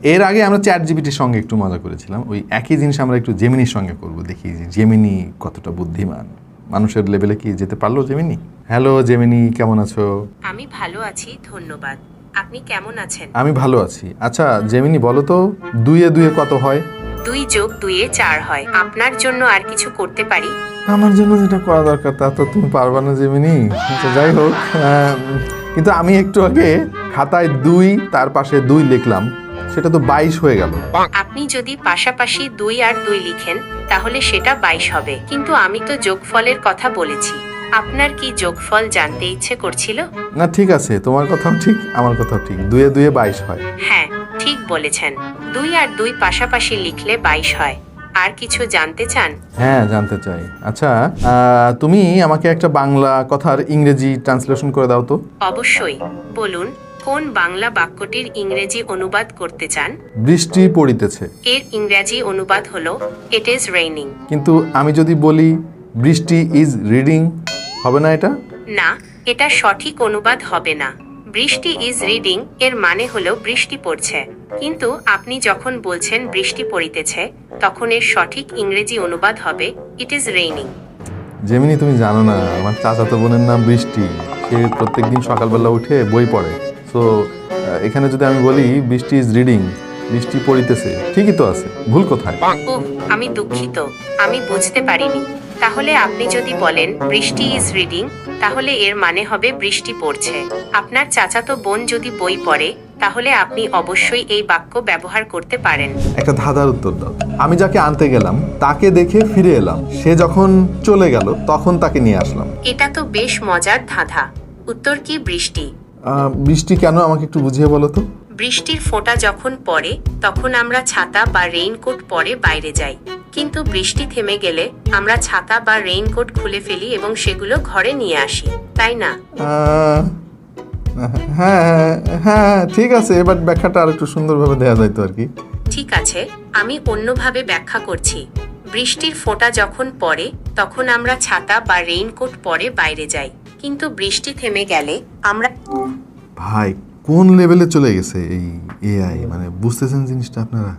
এর আগে আমরা চ্যাট জিবিটির সঙ্গে একটু মজা করেছিলাম। ওই একই জিনিস আমরা একটু জেমিনির সঙ্গে করব দেখি যে জেমিনি কতটা বুদ্ধিমান। মানুষের লেভেলে কি যেতে পারল জেমিনি হ্যালো জেমিনি কেমন আছো? আমি ভালো আছি ধন্যবাদ। আপনি কেমন আছেন? আমি ভালো আছি। আচ্ছা জেমিনি বলো তো দুইয়ে দুইয়ে কত হয়? দুই যোগ দুইয়ে চার হয়। আপনার জন্য আর কিছু করতে পারি? আমার জন্য যেটা করা দরকার তা তো তুমি পারবা না জেমিনি আচ্ছা যাই হোক কিন্তু আমি একটু আগে খাতায় দুই তার পাশে দুই লিখলাম। সেটা তো বাইশ হয়ে গেল। আপনি যদি পাশাপাশি দুই আর দুই লিখেন তাহলে সেটা বাইশ হবে। কিন্তু আমি তো যোগফলের কথা বলেছি। আপনার কি যোগফল জানতে ইচ্ছে করছিল? না ঠিক আছে। তোমার কথাও ঠিক আমার কথাও ঠিক। দুয়ে দুয়ে বাইশ হয়। হ্যাঁ ঠিক বলেছেন। দুই আর দুই পাশাপাশি লিখলে বাইশ হয়। আর কিছু জানতে চান? হ্যাঁ জানতে চাই। আচ্ছা তুমি আমাকে একটা বাংলা কথার ইংরেজি ট্রান্সলেশন করে দাও তো। অবশ্যই। বলুন। কোন বাংলা বাক্যটির ইংরেজি অনুবাদ করতে চান? বৃষ্টি পড়িতেছে। এর ইংরেজি অনুবাদ হলো ইট ইজ রেইনিং কিন্তু আমি যদি বলি বৃষ্টি ইজ রিডিং হবে না এটা? না এটা সঠিক অনুবাদ হবে না। বৃষ্টি ইজ রিডিং এর মানে হলো বৃষ্টি পড়ছে। কিন্তু আপনি যখন বলছেন বৃষ্টি পড়িতেছে তখন এর সঠিক ইংরেজি অনুবাদ হবে ইট ইজ রেইনিং যেমনি তুমি জানো না আমার চাচাতো বোনের নাম বৃষ্টি। সে প্রত্যেকদিন সকালবেলা উঠে বই পড়ে। সো এখানে যদি আমি বলি বৃষ্টি ইজ রিডিং বৃষ্টি পড়িতেছে ঠিকই তো আছে ভুল কোথায়। আমি দুঃখিত আমি বুঝতে পারিনি। তাহলে আপনি যদি বলেন বৃষ্টি ইজ রিডিং তাহলে এর মানে হবে বৃষ্টি পড়ছে। আপনার চাচাতো বোন যদি বই পড়ে তাহলে আপনি অবশ্যই এই বাক্য ব্যবহার করতে পারেন। একটা ধাঁধার উত্তর দাও। আমি যাকে আনতে গেলাম তাকে দেখে ফিরে এলাম। সে যখন চলে গেল তখন তাকে নিয়ে আসলাম। এটা তো বেশ মজার ধাঁধা। উত্তর কি বৃষ্টি? বৃষ্টি কেন আমাকে একটু বুঝিয়ে বলো তো? বৃষ্টির ফোঁটা যখন পড়ে তখন আমরা ছাতা বা রেইনকোট পরে বাইরে যাই। কিন্তু বৃষ্টি থেমে গেলে আমরা ছাতা বা রেইনকোট খুলে ফেলি এবং সেগুলো ঘরে নিয়ে আসি তাই না? হ্যাঁ হ্যাঁ ঠিক আছে এবার ব্যাখ্যাটা আর একটু সুন্দরভাবে দেওয়া যাইতো আর কি। ঠিক আছে আমি অন্যভাবে ব্যাখ্যা করছি। বৃষ্টির ফোঁটা যখন পড়ে তখন আমরা ছাতা বা রেইনকোট পরে বাইরে যাই। কিন্তু বৃষ্টি থেমে গেলে আমরা ভাই কোন লেভেলে চলে গেছে এই এআই মানে বুঝতেছেন জিনিসটা আপনারা?